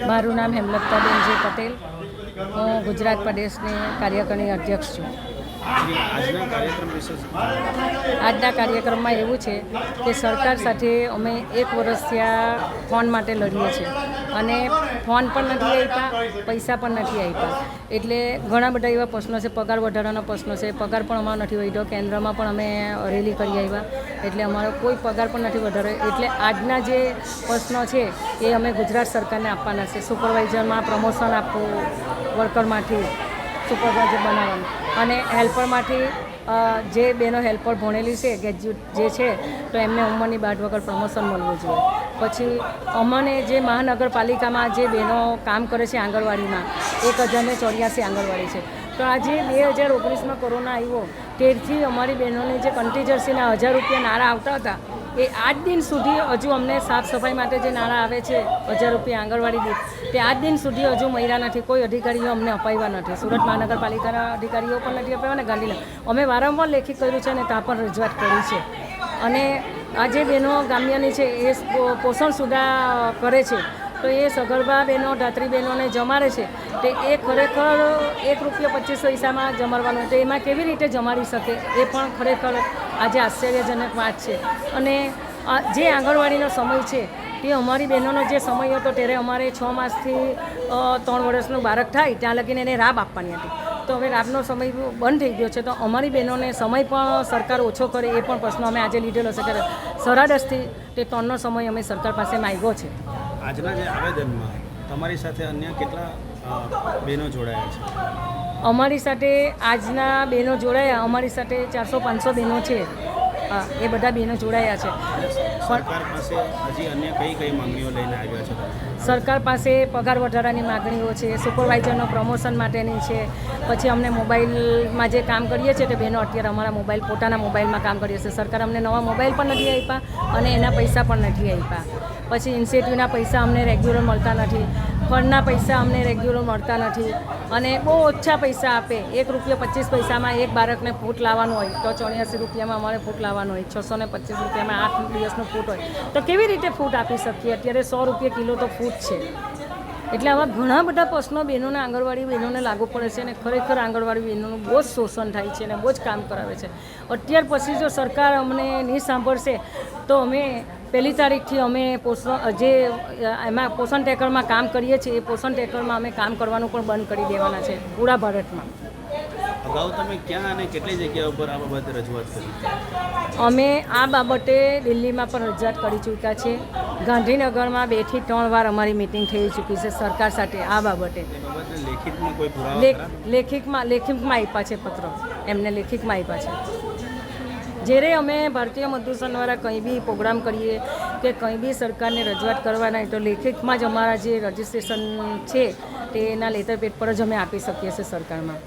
મારું નામ હેમલતાબેનજી પટેલ હું ગુજરાત પ્રદેશની કાર્યકારી અધ્યક્ષ છું? આજના કાર્યક્રમમાં એવું છે કે સરકાર સાથે અમે એક વર્ષથી આ ફોન માટે લડીએ છીએ અને ફોન પણ નથી આપ્યા પૈસા પણ નથી આપ્યા એટલે ઘણા બધા એવા પ્રશ્નો છે, પગાર વધારાના પ્રશ્નો છે, પગાર પણ અમારો નથી વધ્યો, કેન્દ્રમાં પણ અમે રેલી કરી આવ્યા એટલે અમારો કોઈ પગાર પણ નથી વધાર્યો. એટલે આજના જે પ્રશ્નો છે, એ અમે ગુજરાત સરકારને આપવાના છે. સુપરવાઇઝરમાં પ્રમોશન આપવું વર્કરમાંથી સુપરવાઇઝર બનાવવાનું. અને હેલ્પરમાંથી જે બેનો હેલ્પર ભણેલી છે ગ્રેજ્યુએટ જે છે, તો એમને ઉંમરની બાદ વગર પ્રમોશન મળવું જોઈએ. પછી અમને જે મહાનગરપાલિકામાં જે બહેનો કામ કરે છે આંગણવાડીમાં, એક હજારને ચોર્યાસી આંગણવાડી છે. તો આજે બે હજાર ઓગણીસમાં કોરોના આવ્યો, ત્યારથી અમારી બહેનોને જે કન્ટીજર્સીના હજાર રૂપિયા નાણા આવતા હતા, એ આજ દિન સુધી હજુ અમને સાફ સફાઈ માટે જે નાણાં આવે છે, હજાર રૂપિયા આંગણવાડી દીધ તે આજ દિન સુધી હજુ મળ્યા નથી, કોઈ અધિકારીઓ અમને અપાવ્યા નથી. સુરત મહાનગરપાલિકાના અધિકારીઓ પણ નથી અપાવ્યા ને ગાંધીનગર. અમે વારંવાર લેખિત કર્યું છે અને ત્યાં પણ રજૂઆત કરી છે. અને આ જે બહેનો ગામ્યાની છે, એ પોષણ સુધા કરે છે. તો એ સગર્ભા બહેનો, ધાત્રી બહેનોને જમાડે છે. તે એ ખરેખર એક રૂપિયા પચીસ પૈસામાં જમાડવાનું તો એમાં કેવી રીતે જમાડી શકે એ પણ ખરેખર આજે આશ્ચર્યજનક વાત છે. અને જે આંગણવાડીનો સમય છે, તે અમારી બહેનોનો જે સમય હતો, ત્યારે અમારે છ માસથી ત્રણ વર્ષનું બાળક થાય, ત્યાં લગીને એને રાબ આપવાની હતી. તો હવે રાતનો સમય બંધ થઈ ગયો છે. તો અમારી બહેનોને સમય પણ સરકાર ઓછો કરે એ પણ પ્રશ્ન અમે આજે લીધેલો છે કે સરાદસથી તે ત્રણનો સમય અમે સરકાર પાસે માગ્યો છે. આજના જે આવેદનમાં તમારી સાથે અન્ય કેટલા બહેનો જોડાયા છે? અમારી સાથે આજના બહેનો જોડાયા અમારી સાથે ચારસો પાંચસો બહેનો છે. એ બધા બહેનો જોડાયા છે. સરકાર પાસે હજી અન્ય કઈ કઈ માંગણીઓ લઈને આવ્યા છો સરકાર પાસે પગાર વધારાની માગણીઓ છે સુપરવાઇઝરનો પ્રમોશન માટેની છે પછી અમને મોબાઈલમાં જે કામ કરીએ છીએ તે બહેનો અત્યારે અમારા મોબાઈલ પોતાના મોબાઈલમાં કામ કરીએ છીએ. સરકાર અમને નવા મોબાઈલ પણ નથી આપ્યા અને એના પૈસા પણ નથી આપ્યા. પછી ઇન્સેન્ટિવના પૈસા અમને રેગ્યુલર મળતા નથી. ફંડના પૈસા અમને રેગ્યુલર મળતા નથી. અને બહુ ઓછા પૈસા આપે. એક રૂપિયા પચીસ પૈસામાં એક બાળકને ફૂટ લાવવાનું હોય તો ચોર્યાસી રૂપિયામાં અમારે ફૂટ લાવવાનું હોય. છસો ને પચીસ રૂપિયામાં આઠ દિવસનો ફૂટ હોય. તો કેવી રીતે ફૂટ આપી શકીએ? અત્યારે સો રૂપિયા કિલો તો ફૂટ છે. એટલે આવા ઘણા બધા પ્રશ્નો બહેનોને આંગણવાડી બહેનોને લાગુ પડે છે અને ખરેખર આંગણવાડી બહેનોનું બહુ જ શોષણ થાય છે અને બહુ જ કામ કરાવે છે. અત્યાર પછી જો સરકાર અમને નહીં સાંભળશે તો અમે પહેલી તારીખથી અમે પોષણ, જે એમાં પોષણ ટેકરમાં કામ કરીએ છીએ એ પોષણ ટેકરમાં અમે કામ કરવાનું પણ બંધ કરી દેવાના છે, પૂરા ભારતમાં. અગાઉ તમે ક્યાં અને કેટલી જગ્યા ઉપર આ બાબતે રજૂઆત કરી? અમે આ બાબતે દિલ્હીમાં પણ રજૂઆત કરી ચૂક્યા છે. ગાંધીનગરમાં બેથી ત્રણ વાર અમારી મિટિંગ થઈ ચૂકી છે સરકાર સાથે આ બાબતે. લેખિતમાં લેખિતમાં આપ્યા છે પત્રો. એમને લેખિતમાં આપ્યા છે. જ્યારે અમે ભારતીય મજદૂર સંઘ દ્વારા કંઈ બી પ્રોગ્રામ કરીએ કે કંઈ બી સરકારને રજૂઆત કરવાના તો લેખિતમાં જ અમારા જે રજિસ્ટ્રેશન છે તેના લેટર પેડ પર જ અમે આપી શકીએ છીએ સરકારમાં.